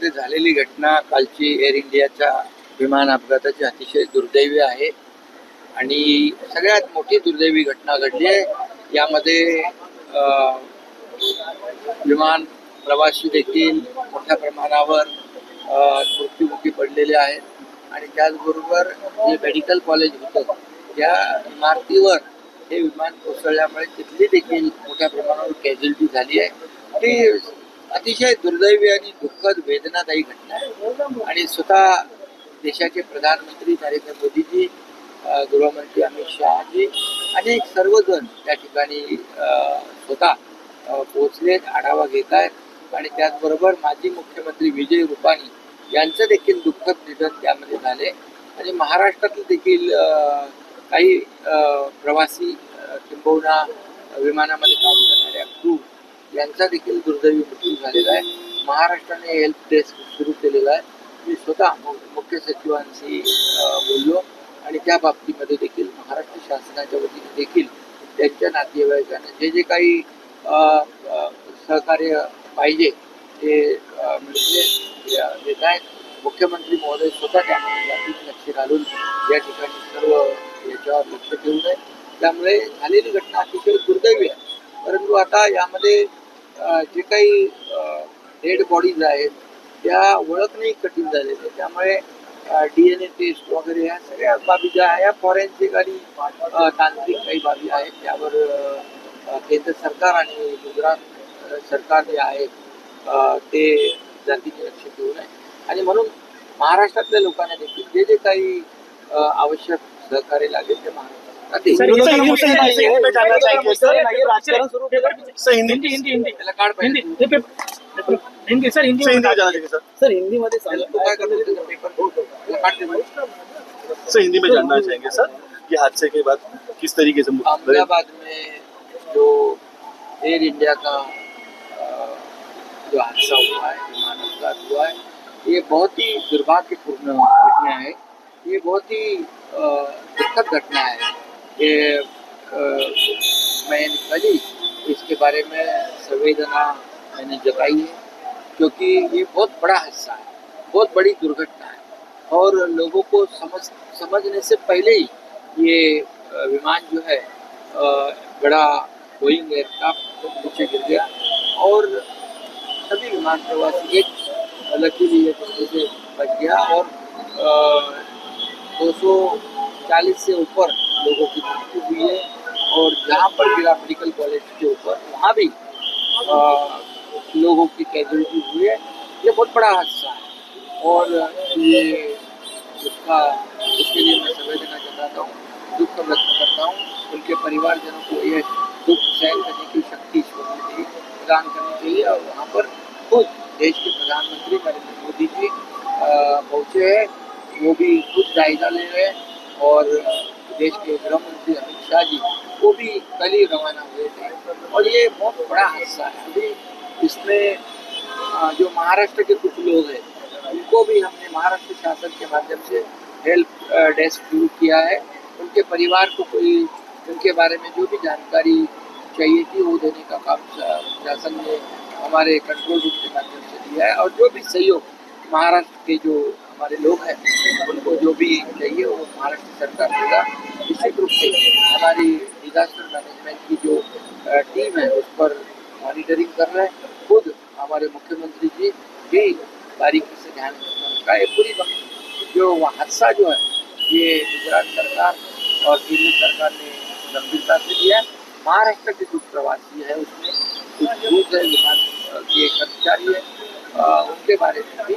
महाराष्ट्रामध्ये झालेली घटना कालची एअर इंडियाच्या विमान अपघाताची अतिशय दुर्दैवी आहे. आणि सगळ्यात मोठी दुर्दैवी घटना घडली आहे. यामध्ये विमान प्रवासी देखील मोठ्या प्रमाणावर मृत्यूमुखी पडलेले आहेत. आणि त्याचबरोबर जे मेडिकल कॉलेज होतं त्या इमारतीवर हे विमान कोसळल्यामुळे तिथली देखील मोठ्या प्रमाणावर कॅज्युलिटी झाली आहे. ती अतिशय दुर्दैवी आणि दुःखद वेदनादायी घटना आहे. आणि स्वतः देशाचे प्रधानमंत्री नरेंद्र मोदीजी गृहमंत्री अमित शहाजी अनेक सर्वजण त्या ठिकाणी स्वतः पोहोचलेत आढावा घेत आहेत. आणि त्याचबरोबर माजी मुख्यमंत्री विजय रुपाणी यांचं देखील दुःखद निधन त्यामध्ये झाले. आणि महाराष्ट्रातील देखील काही प्रवासी किंबहुना विमानामध्ये काम करणाऱ्या क्रू यांचा देखील दुर्दैवी मृत्यू झालेला आहे. महाराष्ट्राने हेल्प डेस्क सुरू केलेला आहे. मी स्वतः मुख्य सचिवांशी बोललो आणि त्या बाबतीमध्ये देखील महाराष्ट्र शासनाच्या वतीने देखील त्यांच्या नातेवाईकांना जे जे काही सहकार्य पाहिजे ते मिळते म्हणजे देत आहेत. मुख्यमंत्री महोदय स्वतः त्यामध्ये जातीत लक्ष घालून या ठिकाणी सर्व याच्यावर लक्ष ठेवून आहे त्यामुळे झालेली घटना अतिशय दुर्दैवी आहे. परंतु आता यामध्ये जे काही डेड बॉडीज आहेत त्या ओळखणंही कठीण झालेले त्यामुळे डी एन ए टेस्ट वगैरे ह्या सगळ्या बाबी ज्या ह्या या फॉरेन्सिक आणि तांत्रिक काही बाबी आहेत त्यावर केंद्र सरकार आणि गुजरात सरकार जे आहेत ते जातीचे लक्ष देऊ नये आणि म्हणून महाराष्ट्रातल्या लोकांना देखील जे जे काही आवश्यक सहकार्य लागेल ते महाराष्ट्रात हिंदी सर हिंदी में जानना चाहेंगे सर ये हादसे के बाद किस तरीके से अहमदाबाद में जो एयर इंडिया का जो हादसा हुआ है विमान हुआ है ये बहुत ही दुर्भाग्यपूर्ण घटना है। ये बहुत ही दुखद घटना है। मैं कल ही इसके बारे में संवेदना मैंने जताई है, क्योंकि ये बहुत बड़ा हिस्सा है, बहुत बड़ी दुर्घटना है। और लोगों को समझ, समझने से पहले ही ये विमान जो है बड़ा बोइंग एयरक्राफ्ट पीछे गिर गया। और सभी विमान प्रवासी एक लकीली एक से बच गया। और दो सौ चालीस से ऊपर लोगों की मृत्यु हुई है। और जहाँ पर गिरा मेडिकल कॉलेज के ऊपर वहाँ भी अ, लोगों की कैजुअलिटी हुई है। ये बहुत बड़ा हादसा है। और ये उसका उसके लिए मैं संवेदना जताता हूँ दुख व्यक्त करता हूँ। उनके परिवारजनों को ये दुख सहन करने की शक्ति ईश्वर ने प्रदान करनी चाहिए और वहाँ पर खुद देश के प्रधानमंत्री नरेंद्र मोदी जी पहुँचे हैं। वो भी खुद जायजा ले रहे हैं और देश के गृह मंत्री अमित शाह जी, वो भी कल ही रवाना हुए थे। और ये बहुत बड़ा हादसा है। अभी इसमें जो महाराष्ट्र के कुछ लोग हैं, उनको भी हमने महाराष्ट्र शासन के माध्यम से हेल्प डेस्क शुरू किया है। उनके परिवार को कोई, उनके बारे में जो भी जानकारी चाहिए थी, वो देने का काम शासन ने हमारे कंट्रोल रूम के माध्यम से दिया है। और जो भी सहयोग महाराष्ट्र के जो हमारे लोग हैं, उनको जो भी चाहिए वो महाराष्ट्र सरकार देगा। निश्चित रूप से हमारी डिजास्टर मैनेजमेंट की जो टीम है, उस पर मॉनिटरिंग कर रहे हैं। खुद हमारे मुख्यमंत्री जी भी बारीकी से ध्यान रखा है पूरी जो हादसा जो है, ये गुजरात सरकार और केंद्र सरकार ने गंभीरता से लिया है। महाराष्ट्र के जो प्रवासी है, उसमें कुछ दूत है विमान के कर्मचारी है। उनके बारे में भी